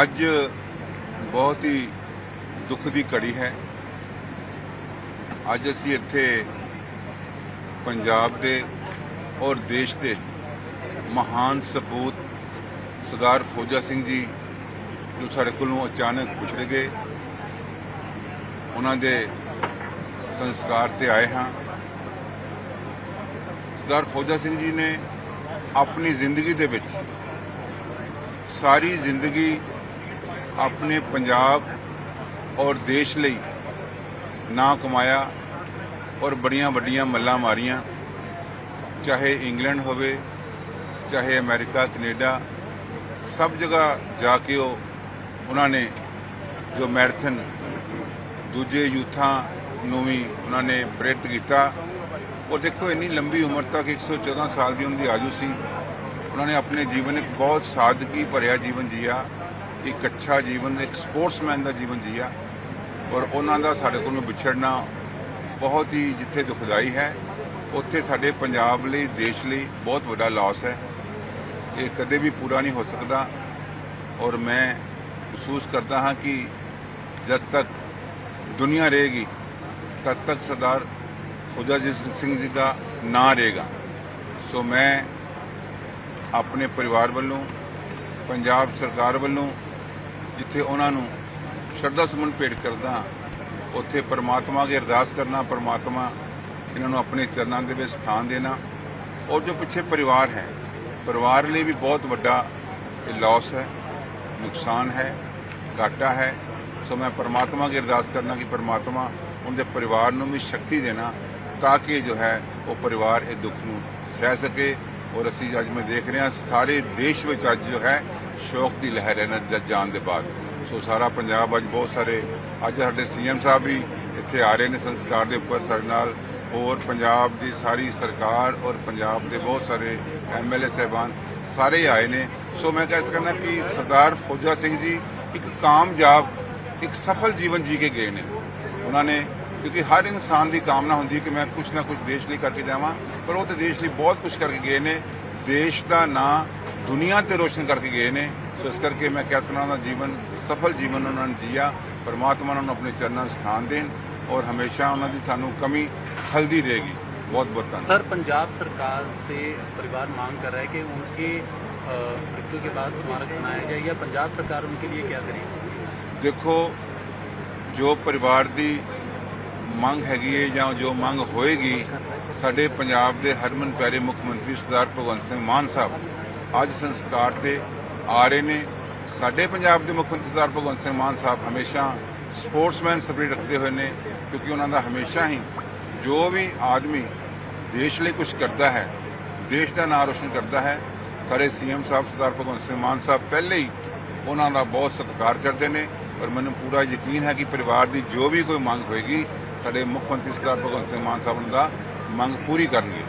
ਅੱਜ ਬਹੁਤ ਹੀ ਦੁੱਖ ਦੀ ਘੜੀ ਹੈ। ਅੱਜ ਅਸੀਂ ਇੱਥੇ ਪੰਜਾਬ ਦੇ ਔਰ ਦੇਸ਼ ਦੇ ਮਹਾਨ ਸਪੂਤ ਸਰਦਾਰ ਫੌਜਾ ਸਿੰਘ ਜੀ, ਜੋ ਸਾਡੇ ਕੋਲੋਂ ਅਚਾਨਕ ਪੁੱਛੜ ਗਏ। ਉਹਨਾਂ ਦੇ ਸੰਸਕਾਰ ਤੇ ਆਏ ਹਾਂ। ਸਰਦਾਰ ਫੌਜਾ ਸਿੰਘ ਜੀ ਨੇ ਆਪਣੀ ਜ਼ਿੰਦਗੀ ਦੇ ਵਿੱਚ ਸਾਰੀ ਜ਼ਿੰਦਗੀ ਆਪਣੇ ਪੰਜਾਬ ਔਰ ਦੇਸ਼ ਲਈ ਨਾਂ ਕਮਾਇਆ ਔਰ ਬੜੀਆਂ ਵੱਡੀਆਂ ਮੱਲਾਂ ਮਾਰੀਆਂ, ਚਾਹੇ ਇੰਗਲੈਂਡ ਹੋਵੇ, ਚਾਹੇ ਅਮਰੀਕਾ, ਕੈਨੇਡਾ, ਸਭ ਜਗ੍ਹਾ ਜਾ ਕੇ ਉਹ ਉਹਨਾਂ ਨੇ ਜੋ ਮੈਰਾਥਨ ਦੂਜੇ ਯੂਥਾਂ ਨੂੰ ਵੀ ਉਹਨਾਂ ਨੇ ਪ੍ਰੇਰਿਤ ਕੀਤਾ। ਉਹ ਦੇਖੋ, ਇੰਨੀ ਲੰਬੀ ਉਮਰ ਤੱਕ 114 ਸਾਲ ਦੀ ਉਹਨਾਂ ਦੀ ਆਯੂ ਸੀ। ਉਹਨਾਂ ਨੇ ਆਪਣੇ ਜੀਵਨ ਇੱਕ ਬਹੁਤ ਸਾਦਗੀ ਭਰਿਆ ਜੀਵਨ ਜੀਆ। ਇੱਕ ਅੱਛਾ ਜੀਵਨ, ਇੱਕ ਸਪੋਰਟਸਮੈਨ ਦਾ ਜੀਵਨ ਜੀਆ। ਔਰ ਉਹਨਾਂ ਦਾ ਸਾਡੇ ਕੋਲੋਂ ਵਿਛੜਨਾ ਬਹੁਤ ਹੀ ਜਿੱਥੇ ਦੁਖਦਾਈ ਹੈ। ਉੱਥੇ ਸਾਡੇ ਪੰਜਾਬ ਲਈ, ਦੇਸ਼ ਲਈ ਬਹੁਤ ਵੱਡਾ ਲਾਸ ਹੈ। ਇਹ ਕਦੇ ਵੀ ਪੂਰਾ ਨਹੀਂ ਹੋ ਸਕਦਾ। ਔਰ ਮੈਂ ਮਹਿਸੂਸ ਕਰਦਾ ਹਾਂ ਕਿ ਜਦ ਤੱਕ ਦੁਨੀਆ ਰਹੇਗੀ, ਤਦ ਤੱਕ ਸਰਦਾਰ ਫੌਜਾ ਸਿੰਘ ਜੀ ਦਾ ਨਾਂ ਰਹੇਗਾ। ਸੋ ਮੈਂ ਆਪਣੇ ਪਰਿਵਾਰ ਵੱਲੋਂ, ਪੰਜਾਬ ਸਰਕਾਰ ਵੱਲੋਂ ਜਿੱਥੇ ਉਹਨਾਂ ਨੂੰ ਸ਼ਰਧਾ ਸੁਮਨ ਭੇਟ ਕਰਦਾ ਉੱਥੇ ਪਰਮਾਤਮਾ ਅਗੇ ਅਰਦਾਸ ਕਰਨਾ, ਪਰਮਾਤਮਾ ਇਹਨਾਂ ਨੂੰ ਆਪਣੇ ਚਰਨਾਂ ਦੇ ਵਿੱਚ ਸਥਾਨ ਦੇਣਾ। ਔਰ ਜੋ ਪਿੱਛੇ ਪਰਿਵਾਰ ਹੈ, ਪਰਿਵਾਰ ਲਈ ਵੀ ਬਹੁਤ ਵੱਡਾ ਇਹ ਲਾਸ ਹੈ, ਨੁਕਸਾਨ ਹੈ, ਘਾਟਾ ਹੈ। ਸੋ ਮੈਂ ਪਰਮਾਤਮਾ ਅਗੇ ਅਰਦਾਸ ਕਰਨਾ ਕਿ ਪਰਮਾਤਮਾ ਉਹਦੇ ਪਰਿਵਾਰ ਨੂੰ ਵੀ ਸ਼ਕਤੀ ਦੇਣਾ, ਤਾਂ ਕਿ ਜੋ ਹੈ, ਉਹ ਪਰਿਵਾਰ ਇਹ ਦੁੱਖ ਨੂੰ ਸਹਿ ਸਕੇ। ਔਰ ਅਸੀਂ ਅੱਜ ਮੈਂ ਦੇਖ ਰਿਹਾ, ਸਾਰੇ ਦੇਸ਼ ਵਿੱਚ ਅੱਜ ਜੋ ਹੈ ਸ਼ੌਕ ਦੀ ਲਹਿਰ ਹੈ ਨਾ ਜਦ ਜਾਣ ਦੇ ਬਾਅਦ। ਸੋ ਸਾਰਾ ਪੰਜਾਬ ਅੱਜ ਬਹੁਤ ਸਾਰੇ, ਅੱਜ ਸਾਡੇ ਸੀਐਮ ਸਾਹਿਬ ਵੀ ਇੱਥੇ ਆ ਰਹੇ ਨੇ ਸੰਸਕਾਰ ਦੇ ਉੱਪਰ ਸਾਡੇ ਨਾਲ। ਹੋਰ ਪੰਜਾਬ ਦੀ ਸਾਰੀ ਸਰਕਾਰ ਔਰ ਪੰਜਾਬ ਦੇ ਬਹੁਤ ਸਾਰੇ ਐਮਐਲਏ ਸਹਿਬਾਨ ਸਾਰੇ ਆਏ ਨੇ। ਸੋ ਮੈਂ ਕਹਿ ਸਕਦਾ ਕਿ ਸਰਦਾਰ ਫੌਜਾ ਸਿੰਘ ਜੀ ਇੱਕ ਕਾਮਯਾਬ, ਇੱਕ ਸਫਲ ਜੀਵਨ ਜੀ ਕੇ ਗਏ ਨੇ। ਉਹਨਾਂ ਨੇ, ਕਿਉਂਕਿ ਹਰ ਇਨਸਾਨ ਦੀ ਕਾਮਨਾ ਹੁੰਦੀ ਹੈ ਕਿ ਮੈਂ ਕੁਝ ਨਾ ਕੁਝ ਦੇਸ਼ ਲਈ ਕਰਕੇ ਜਾਵਾਂ, ਪਰ ਉਹ ਤੇ ਦੇਸ਼ ਲਈ ਬਹੁਤ ਕੁਝ ਕਰਕੇ ਗਏ ਨੇ। ਦੇਸ਼ ਦਾ ਨਾਂ ਦੁਨੀਆ ਤੇ ਰੋਸ਼ਨ ਕਰਕੇ ਗਏ ਨੇ ਸੋ ਇਸ ਕਰਕੇ ਮੈਂ ਕਹਿ ਸਕਦਾ ਉਹਨਾਂ ਦਾ ਜੀਵਨ ਸਫਲ ਜੀਵਨ ਉਹਨਾਂ ਨੇ ਜੀਆ ਪਰਮਾਤਮਾ ਉਹਨਾਂ ਨੂੰ ਆਪਣੇ ਚਰਨਾਂ 'ਚ ਸਥਾਨ ਦੇਣ ਔਰ ਹਮੇਸ਼ਾ ਉਹਨਾਂ ਦੀ ਸਾਨੂੰ ਕਮੀ ਖਲਦੀ ਰਹੇਗੀ बहुत बहुत धन्यवाद सर पंजाब सरकार से परिवार मांग कर रहा है कि उनके अ, मृत्यु के बाद स्मारक बनाया जाए या पंजाब सरकार उनके लिए क्या करेगी ਦੇਖੋ ਜੋ ਪਰਿਵਾਰ ਦੀ ਮੰਗ ਹੈਗੀ ਹੈ ਜਾਂ ਜੋ ਮੰਗ ਹੋਏਗੀ ਸਾਡੇ ਪੰਜਾਬ ਦੇ ਹਰਮਨ ਪਿਆਰੇ ਮੁੱਖ ਮੰਤਰੀ ਸਰਦਾਰ ਭਗਵੰਤ ਸਿੰਘ ਮਾਨ ਸਾਹਿਬ ਅੱਜ ਸੰਸਕਾਰ ਤੇ ਆ ਰਹੇ ਨੇ। ਸਾਡੇ ਪੰਜਾਬ ਦੇ ਮੁੱਖ ਮੰਤਰੀ ਸਰਦਾਰ ਭਗਵੰਤ ਸਿੰਘ ਮਾਨ ਸਾਹਿਬ ਹਮੇਸ਼ਾ ਸਪੋਰਟਸਮੈਨ ਸਪਿਰਿਟ ਰੱਖਦੇ ਹੋਏ ਨੇ, ਕਿਉਂਕਿ ਉਹਨਾਂ ਦਾ ਹਮੇਸ਼ਾ ਹੀ ਜੋ ਵੀ ਆਦਮੀ ਦੇਸ਼ ਲਈ ਕੁਝ ਕਰਦਾ ਹੈ, ਦੇਸ਼ ਦਾ ਨਾਮ ਰੋਸ਼ਨ ਕਰਦਾ ਹੈ ਸਾਡੇ ਸੀਐਮ ਸਾਹਿਬ ਸਰਦਾਰ ਭਗਵੰਤ ਸਿੰਘ ਮਾਨ ਸਾਹਿਬ ਪਹਿਲੇ ਹੀ ਉਹਨਾਂ ਦਾ ਬਹੁਤ ਸਤਿਕਾਰ ਕਰਦੇ ਨੇ। ਔਰ ਮੈਨੂੰ ਪੂਰਾ ਯਕੀਨ ਹੈ ਕਿ ਪਰਿਵਾਰ ਦੀ ਜੋ ਵੀ ਕੋਈ ਮੰਗ ਹੋਏਗੀ, ਸਾਡੇ ਮੁੱਖ ਮੰਤਰੀ ਸਰਦਾਰ ਭਗਵੰਤ ਸਿੰਘ ਮਾਨ ਸਾਹਿਬ ਦਾ ਮੰਗ ਪੂਰੀ ਕਰਨਗੇ।